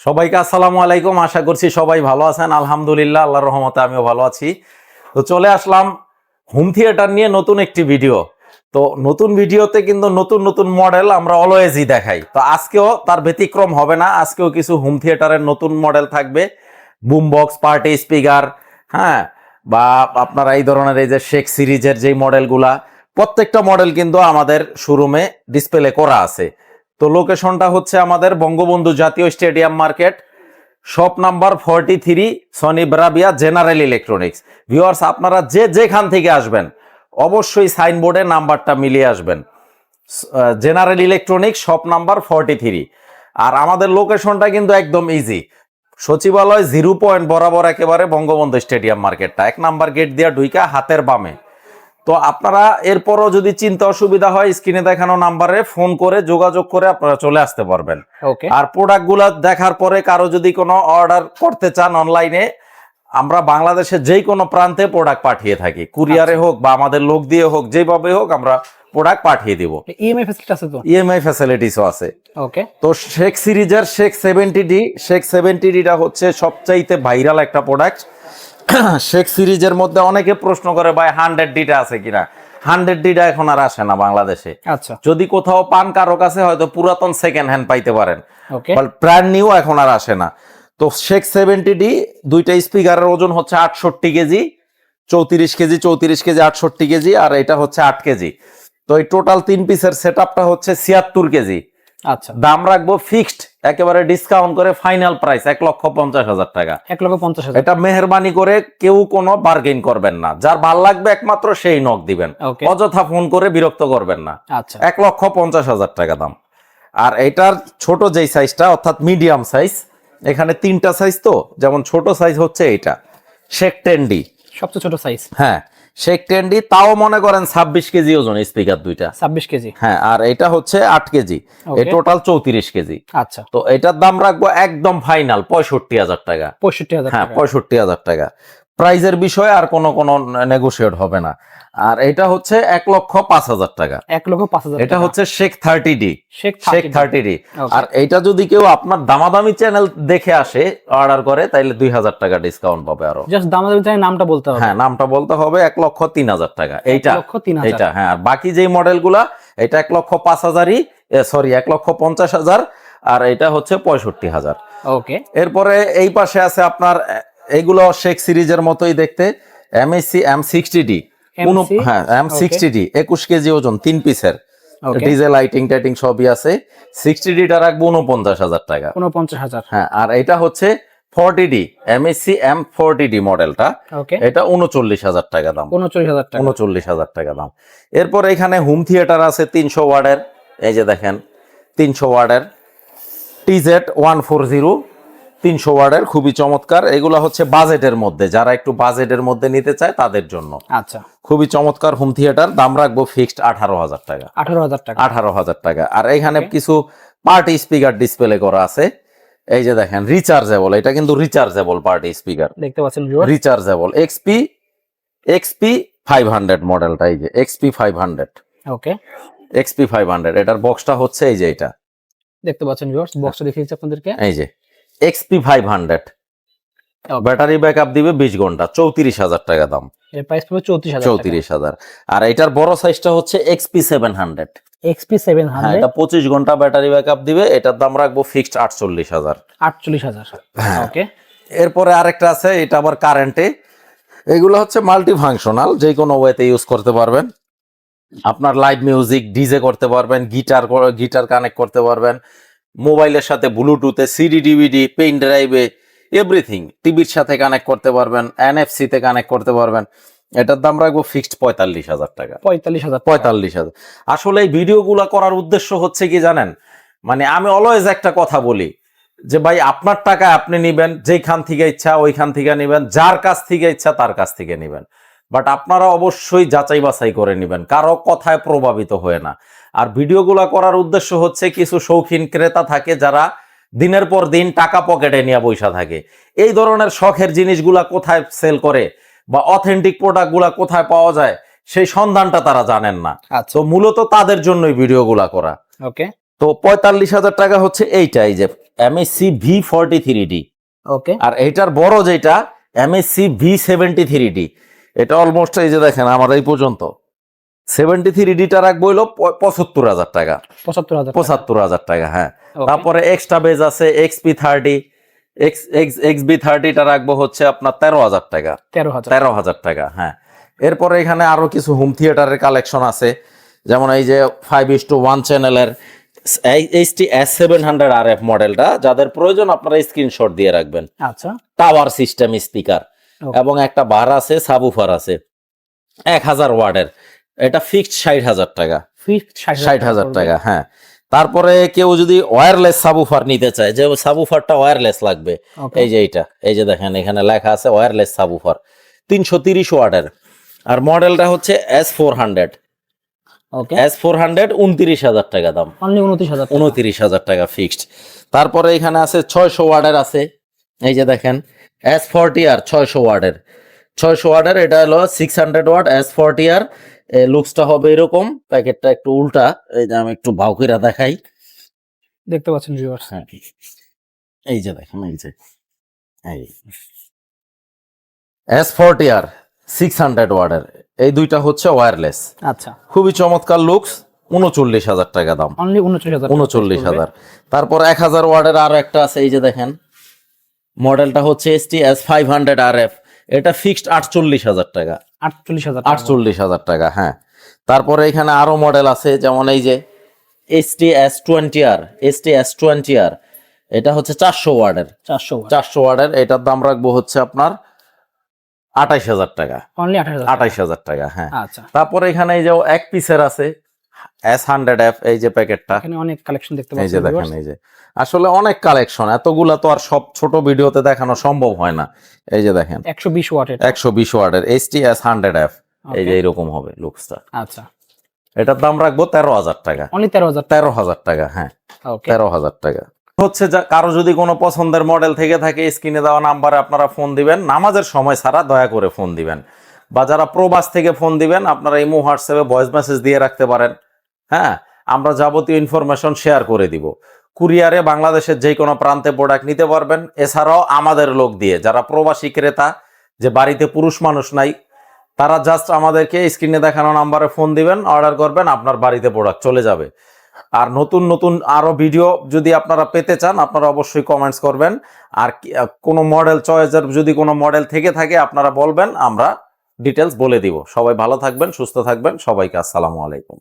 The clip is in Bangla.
সবাইকে আসসালামু আলাইকুম। আশা করছি সবাই ভালো আছেন। আলহামদুলিল্লাহ, আল্লাহর রহমতে আমিও ভালো আছি। তো চলে আসলাম হোম থিয়েটার নিয়ে নতুন একটি ভিডিও তো নতুন ভিডিওতে কিন্তু নতুন নতুন মডেল আমরা অলওয়েজই দেখাই। তো আজকেও তার ব্যতিক্রম হবে না। আজকেও কিছু হোম থিয়েটারের নতুন মডেল থাকবে। বুম বক্স পার্টি স্পিকার হ্যাঁ বা আপনারা এই ধরনের এই যে শেখ সিরিজের যেই মডেলগুলা প্রত্যেকটা মডেল কিন্তু আমাদের শোরুমে ডিসপ্লে করা আছে। তো লোকেশনটা হচ্ছে আমাদের বঙ্গবন্ধু জাতীয় stadium market shop number forty three Sony Bravia general electronics viewers আপনারা যে যেখান থেকে আসবেন, অবশ্যই সাইনবোর্ডে নাম্বারটা মিলিয়ে আসবেন। General electronics shop number forty three আর আমাদের লোকেশনটা কিন্তু একদম ইজি সচিবালয় জিরো পয়েন্ট বরাবর একেবারে বঙ্গবন্ধু স্টেডিয়াম মার্কেটটা। এক নাম্বার গেট দিয়া ঢুইকা, হাতের বামে। তো আপনারা এরপরও যদি চিন্তা অসুবিধা হয় স্ক্রিনে দেখানো নাম্বারে ফোন করে যোগাযোগ করে আপনারা চলে আসতে পারবেন। ওকে। আর প্রোডাক্টগুলো দেখার পরে কারও যদি কোনো অর্ডার করতে চান অনলাইনে আমরা বাংলাদেশের যেই কোনো প্রান্তে প্রোডাক্ট পাঠিয়ে থাকি। কুরিয়ারে হোক বা আমাদের লোক দিয়ে হোক যেভাবে হোক আমরা প্রোডাক্ট পাঠিয়ে দিব। ইএমআই ফ্যাসিলিটি আছে তো? ইএমআই ফ্যাসিলিটিসও আছে। ওকে। তো শেখ সিরিজের Sheikh seventy D Sheikh seventy ডিটা হচ্ছে সবচাইতে ভাইরাল একটা প্রোডাক্ট। শেখ সিরিজের মধ্যে অনেকে প্রশ্ন করে ভাই হান্ড্রেড ডিটা আছে কিনা? হান্ড্রেড ডিটা এখন আর আসে না বাংলাদেশে। আচ্ছা। যদি কোথাও পান কারও কাছে হয়তো পুরাতন সেকেন্ড হ্যান্ড পাইতে পারেন। ব্র্যান্ড নিউ এখন আর আসে না। তো শেখ সেভেন্টি ডি দুইটা স্পিকারের ওজন হচ্ছে আটষট্টি কেজি চৌত্রিশ কেজি চৌত্রিশ কেজি আটষট্টি কেজি আর এটা হচ্ছে আট কেজি। তো এই টোটাল তিন পিসের সেট হচ্ছে ছিয়াত্তর কেজি। আচ্ছা। দাম রাখব ফিক্সড একেবারে ডিসকাউন্ট করে ফাইনাল প্রাইস এক লক্ষ পঞ্চাশ হাজার টাকা। এক লক্ষ পঞ্চাশ এটা মেহরবানি করে কেউ কোনো বার্গেন করবেন না। যার ভালো লাগবে একমাত্র সেই নক দিবেন। অযথা ফোন করে বিরক্ত করবেন না। আচ্ছা। এক লক্ষ পঞ্চাশ হাজার টাকা দাম। আর এটার ছোট যেই সাইজটা অর্থাৎ মিডিয়াম সাইজ এখানে তিনটা সাইজ তো যেমন ছোট সাইজ হচ্ছে এইটা। শেক টেন্ডি সবচেয়ে ছোট সাইজ হ্যাঁ। শেক টেন্ডি তাও মনে করেন ছাব্বিশ কেজি ওজন স্পিকার দুইটা। ছাব্বিশ কেজি। হ্যাঁ আর এটা হচ্ছে আট কেজি। এই টোটাল চৌত্রিশ কেজি। আচ্ছা। তো এটার দাম রাখব একদম ফাইনাল পঁয়ষট্টি হাজার টাকা। পঁয়ষট্টি হাজার হ্যাঁ পঁয়ষট্টি হাজার টাকা। প্রাইজের বিষয়ে আর কোনো কোনো নেগোসিয়েট হবে না। আর এটা হচ্ছে এক লক্ষ পাঁচ হাজার টাকা। এক লক্ষ পাঁচ হাজার এটা হচ্ছে Sheikh thirty D. Sheikh thirty D. আর এইটা যদি কেউ আপনার দামাদামি চ্যানেল দেখে আসে অর্ডার করে তাইলে দুই হাজার টাকা ডিসকাউন্ট পাবে আরও। জাস্ট দাম দামি চাই নামটা বলতে হবে। হ্যাঁ নামটা বলতে হবে এক লক্ষ তিন হাজার টাকা। এইটা। এইটা হ্যাঁ আর বাকি যেই মডেলগুলা এটা এক লক্ষ পাঁচ হাজারই সরি এক লক্ষ পঞ্চাশ হাজার আর এটা হচ্ছে পঁয়ষট্টি হাজার। ওকে এরপরে এই পাশে আছে আপনার এ, এইগুলো শেখ সিরিজের মতোই দেখতে এমএসসি এম সিক্সটি ডি? হ্যাঁ এম সিক্সটি ডি একুশ কেজি ওজন তিন পিসের। ওকে ডিজে লাইটিং টাইটিং সবই আছে। সিক্সটি ডিটা রাখব উনপঞ্চাশ হাজার টাকা। উনপঞ্চাশ হাজার। হ্যাঁ আর এটা হচ্ছে forty D MSC M forty D মডেলটা। এটা উনচল্লিশ হাজার টাকা দাম। উনচল্লিশ হাজার টাকা। উনচল্লিশ হাজার টাকা দাম। এরপর এখানে হোম থিয়েটার আছে তিনশো ওয়ার্ডের। এই যে দেখেন তিনশো ওয়ার্ডের টিজেড ওয়ান ফোর জিরো তিনশো ওয়ার্ডের খুবই চমৎকার। এগুলো হচ্ছে বাজেটের মধ্যে। যারা একটু বাজেটের মধ্যে নিতে চায় তাদের জন্য। আচ্ছা। খুবই চমৎকার হোম থিয়েটার। দাম রাখব ফিক্সড আঠারো হাজার টাকা। আঠারো হাজার টাকা। আঠারো হাজার টাকা। আর এখানে কিছু পার্টি স্পিকার ডিসপ্লে করা আছে। এই যে দেখেন রিচার্জেবল। এটা কিন্তু রিচার্জেবল পার্টি স্পিকার। দেখতে পাচ্ছেন rechargeable. XP XP five hundred মডেলটা এই যে XP five hundred. Okay XP five hundred. এটার বক্সটা হচ্ছে এই যে এটা। দেখতে পাচ্ছেন ভিউয়ার্স বক্সটা দেখিয়ে দিচ্ছি আপনাদেরকে। এই যে। XP five hundred. Battery backup দিবে বিশ ঘণ্টা চৌত্রিশ হাজার টাকা দাম। এর প্রাইস পড়বে চৌত্রিশ হাজার চৌত্রিশ হাজার। আর এটার বড় সাইজটা হচ্ছে XP seven hundred XP seven হ্যাঁ হান্ড্রেড এটা পঁচিশ ঘণ্টা ব্যাটারি ব্যাকআপ দিবে এটার দাম রাখব ফিক্সড আটচল্লিশ হাজার। আটচল্লিশ হাজার। হ্যাঁ। ওকে এরপরে আরেকটা আছে এটা আবার কারেন্টে এগুলো হচ্ছে মাল্টি ফাংশনাল যে কোনো ওয়েতে ইউজ করতে পারবেন। আপনার লাইভ মিউজিক ডিজে করতে পারবেন গিটার গিটার কানেক্ট করতে পারবেন। মোবাইলের সাথে ব্লুটুথে সিডি ডিভিডি পেন ড্রাইভে এভরিথিং টিভির সাথে কানেক্ট করতে পারবেন এনএফসি তে কানেক্ট করতে পারবেন। এটার দাম রাখব ফিক্সড পঁয়তাল্লিশ হাজার টাকা। পঁয়তাল্লিশ হাজার পঁয়তাল্লিশ হাজার। আসলে এই ভিডিওগুলো করার উদ্দেশ্য হচ্ছে কি জানেন? মানে আমি অলওয়েজ একটা কথা বলি যে ভাই আপনার টাকা আপনি নিবেন যেখান থেকে ইচ্ছা ওইখান থেকে নিবেন যার কাছ থেকে ইচ্ছা তার কাছ থেকে নিবেন। বাট আপনারা অবশ্যই যাচাই বাছাই করে নিবেন কারও কথায় প্রভাবিত হয়ে না। আর ভিডিওগুলো করার উদ্দেশ্য হচ্ছে কিছু শৌখিন ক্রেতা থাকে যারা দিনের পর দিন টাকা পকেটে নিয়ে বৈশা থাকে। এই ধরনের শখের জিনিসগুলা কোথায় সেল করে বা অথেন্টিক প্রোডাক্টগুলা কোথায় পাওয়া যায় সেই সন্ধানটা তারা জানেন না। আচ্ছা। তো মূলত তাদের জন্যই ভিডিওগুলা করা। ওকে। তো পঁয়তাল্লিশ হাজার টাকা হচ্ছে এইটা এই যে MSC V forty three D okay. আর এইটার বড় যেটা MSC V seventy three D এটা অলমোস্ট এই যে দেখেন আমার এই পর্যন্ত। সেভেন্টি থ্রি ডিটা রাখব হইল পঁচাত্তর হাজার টাকা। পঁচাত্তর হাজার পঁচাত্তর হাজার টাকা হ্যাঁ। তারপরে এক্সট্রা বেজ আছে X P thirty X X X B থার্টিটা রাখব হচ্ছে আপনার তেরো হাজার টাকা। তেরো হাজার। তেরো হাজার টাকা হ্যাঁ। এরপরে এখানে আরও কিছু হোম থিয়েটারের কালেকশন আছে। যেমন এই যে ফাইভ ইস টু ওয়ান চ্যানেলের H T S seven hundred R F মডেলটা যাদের প্রয়োজন আপনারা স্ক্রিনশট দিয়ে রাখবেন। আচ্ছা। টাওয়ার সিস্টেম স্পিকার এবং একটা বার আছে সাবুফার আছে। এক হাজার ওয়ার্ডের। এটা ফিক্সড ষাট হাজার টাকা। ফিক্সড ষাট হাজার টাকা হ্যাঁ। তারপরে কেউ যদি ওয়্যারলেস সাবুফার নিতে চায় যে সাবুফারটা ওয়্যারলেস লাগবে এই যে এইটা এই যে দেখেন এখানে লেখা আছে ওয়্যারলেস সাবুফার তিনশো তিরিশ ওয়াটের। আর মডেলটা হচ্ছে S four hundred okay S four hundred উনত্রিশ হাজার টাকা দাম। উনত্রিশ হাজার টাকা। ফিক্সড তারপরে এখানে আছে ছয়শো ওয়ার্ডের আছে এই যে দেখেন এস ফর্টি আর ছয়শো ওয়ার্ডের ছয়শো ওয়ার্ডের এটা হলো six hundred watt S forty R লুকসটা হবে এরকম। প্যাকেটটা একটু উল্টা। এই যে আমি একটু ভাউকিরা দেখাই। দেখতে পাচ্ছেন ভিউয়ার্স হ্যাঁ। এই যে দেখেন এই যে। এই। S forty R six hundred ওয়ার্ডের এই দুইটা হচ্ছে ওয়্যারলেস আচ্ছা। খুবই চমৎকার লুকস। উনচল্লিশ হাজার টাকা দাম। অনলি উনচল্লিশ হাজার উনচল্লিশ হাজার। তারপর এক হাজার ওয়ার্ডের আরও একটা আছে এই যে দেখেন। মডেলটা হচ্ছে S T S five hundred R F এটা ফিক্সড আটচল্লিশ হাজার টাকা। আটচল্লিশ হাজার আটচল্লিশ হাজার টাকা হ্যাঁ। তারপরে এখানে আরও মডেল আছে যেমন এই যে S T S twenty R S T S twenty R এটা হচ্ছে চারশো ওয়ার্ডের। চারশো চারশো ওয়ার্ডের এটার দাম রাখব হচ্ছে আপনার আঠাইশ হাজার টাকা। আঠাইশ হাজার টাকা। হ্যাঁ। আচ্ছা। তারপরে এখানে এই যে এক পিসের আছে এস হান্ড্রেড এফ এই যে প্যাকেটটা এখানে অনেক কালেকশন দেখতে এই যে দেখেন এই যে। আসলে অনেক কালেকশন এতগুলা তো আর সব ছোট ভিডিওতে দেখানো সম্ভব হয় না। এই যে দেখেন। একশো বিশ ওয়াটের। একশো বিশ ওয়ার্ডের H T S hundred F এই যে এইরকম হবে লুকসটা আচ্ছা। এটার দাম রাখব তেরো হাজার টাকা। অনলি তেরো হাজার তেরো হাজার টাকা হ্যাঁ। তেরো হাজার টাকা। হচ্ছে যা কারও যদি কোনো পছন্দের মডেল থেকে থাকে স্ক্রিনে দেওয়া নাম্বারে আপনারা ফোন দিবেন। নামাজের সময় ছাড়া দয়া করে ফোন দিবেন। বা যারা প্রবাস থেকে ফোন দিবেন আপনারা ইমো হোয়াটসঅ্যাপে ভয়েস মেসেজ দিয়ে রাখতে পারেন। হ্যাঁ আমরা যাবতীয় ইনফরমেশন শেয়ার করে দিব। কুরিয়ারে বাংলাদেশের যে কোনো প্রান্তে প্রোডাক্ট নিতে পারবেন। এছাড়াও আমাদের লোক দিয়ে, যারা প্রবাসী ক্রেতা, যে বাড়িতে পুরুষ মানুষ নাই, তারা জাস্ট আমাদেরকে স্ক্রিনে দেখানো নাম্বারে ফোন দিবেন অর্ডার করবেন, আপনার বাড়িতে প্রোডাক্ট চলে যাবে। আর নতুন নতুন আরও ভিডিও যদি আপনারা পেতে চান, আপনারা অবশ্যই কমেন্টস করবেন। আর কোনো মডেল চয়েসের যদি কোনো মডেল থেকে থাকে, আপনারা বলবেন, আমরা ডিটেলস বলে দিব। সবাই ভালো থাকবেন, সুস্থ থাকবেন। সবাইকে আসসালামু আলাইকুম।